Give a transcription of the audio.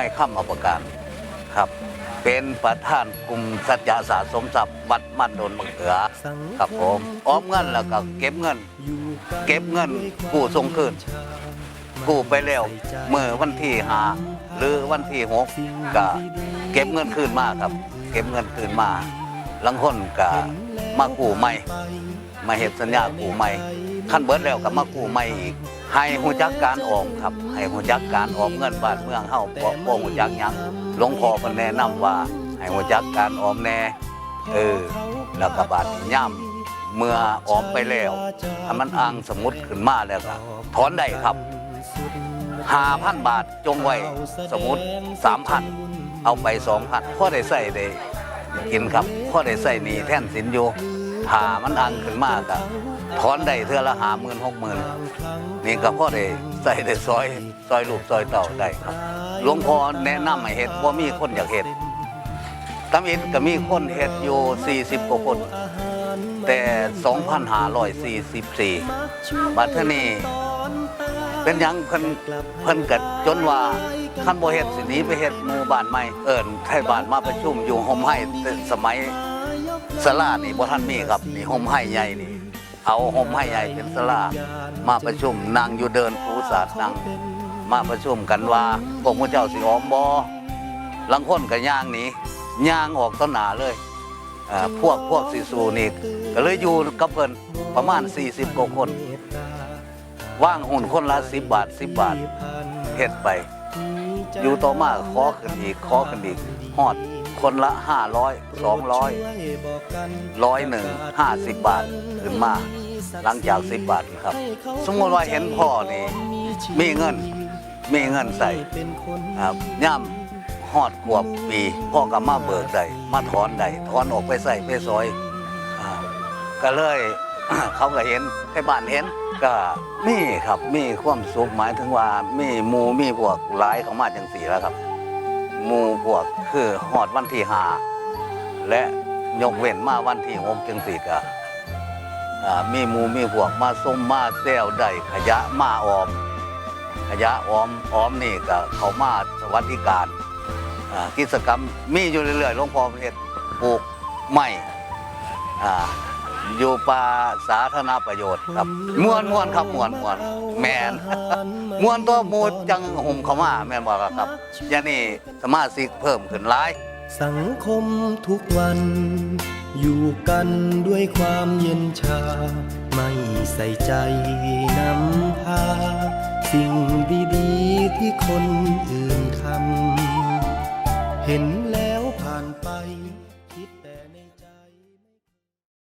ผมนายค่ำอภการครับ เป็นประธานกลุ่มสัจจะสะสมทรัพย์วัดมันโดนมะเขือครับผมออมเงินแล้วก็เก็บเงิน เก็บเงินกู้ส่งคืนกู้ไปแล้วเมื่อวันที่หาหรือวันที่หกก็เก็บเงินคืนมาครับ เก็บเงินคืนมาลังคนก็มากู้ใหม่มาเฮ็ดสัญญากู้ใหม่ ขั้นเบิดแล้วก็มากู้ใหม่อีกให้หูจักการออมครับ ให้หูจักการออมเงินบ้านเมืองเฮาบ่บ่หูจักหยังหลวงพ่อเพิ่นแนะนำว่า ให้หูจักการออมแน่เออแล้วก็บาดนี้ย่ำเมื่อออมไปแล้วถ้ามันอ้างสมุดขึ้นมาแล้วก็ถอนได้ครับ5,000บาทจงไว้สมุด3,000เอาไป2,000พ่อได้ใส่ได้กินครับพ่อได้ใส่หนีแท่นสินอยู่ ถามันอังขึ้นมากอะถอนได้เทื่อละหาหมื่นหกหมื่นนี่ก็พ่อได้ใส่ได้ซอยซอยลูกซอยเต่าได้ครับหลวงพ่อแนะนำให้เฮ็ดว่ามีคนอยากเฮ็ดตำอินก็มีคนเฮ็ดอยู่ 40กว่าคน แต่ 2,544บัดเท่านี้เป็นยังเพิ่นเพิ่นกัดจนว่าคันบ่เฮ็ดสินี้ไปเฮ็ดหมู่บ้านใหม่เอิ้นไทบ้านมาประชุมอยู่ห่มให้สมัย ศาลานี่บ่ทันมีครับนี่ห่มให้ใหญ่นี่ เอาห่มให้ใหญ่เป็นศาลามาประชุมนั่งอยู่เดินปูสาดนั่งมาประชุมกันว่าพวกมูเจ้าสิออมบ่ลังคนก็ย่างหนีย่างออกต้นหนาเลยอ่าพวกพวกสิสูนี่ก็เลยอยู่กับเพิ่นประมาณ 40กว่าคน ว่างหุ่นคนละสิบบาทสิบบาทเฮ็ดไป อยู่ต่อมาขอขึ้นอีกขอขึ้นอีกฮอด คนละห้าร้อยสองร้อยร้อยหนึ่งห้าสิบบาทขึ้นมา หลังจากสิบบาทครับ สมมติว่าเห็นพ่อนี่มีเงินมีเงินใส่ครับย่ำฮอดขวบปีพ่อก็มาเบิกได้มาถอนได้ถอนออกไปใส่ไปซอยก็เลยเขาก็เห็นให้บ้านเห็นก็มีครับมีความสุขหมายถึงว่ามีมูมีพวกหลายเขามาจังสีแล้วครับ หมูพวกคือหอดวันที่หาและยกเว้นมาวันที่หกจังสีก็อ่ามีหมูมีพวกมาส้มมาแซวได้ขยะมาออม ขยะออมออมนี่ก็เขามาสวัสดิการกิจกรรมมีอยู่เรื่อยๆหลวงพ่อประเทศปลูกไม้ อยู่ป่าสาธารณประโยชน์ครับมวนมวนครับมวนมวนแมนมวนตัวมูดจังห่มเขามาแม่บอกครับยานี่สมาชิกเพิ่มขึ้นหลาย สังคมทุกวัน อยู่กันด้วยความเย็นชา ไม่ใส่ใจนำพา สิ่งดีๆที่คนอื่นทำเห็นแล้วผ่านไป คิดแต่ใน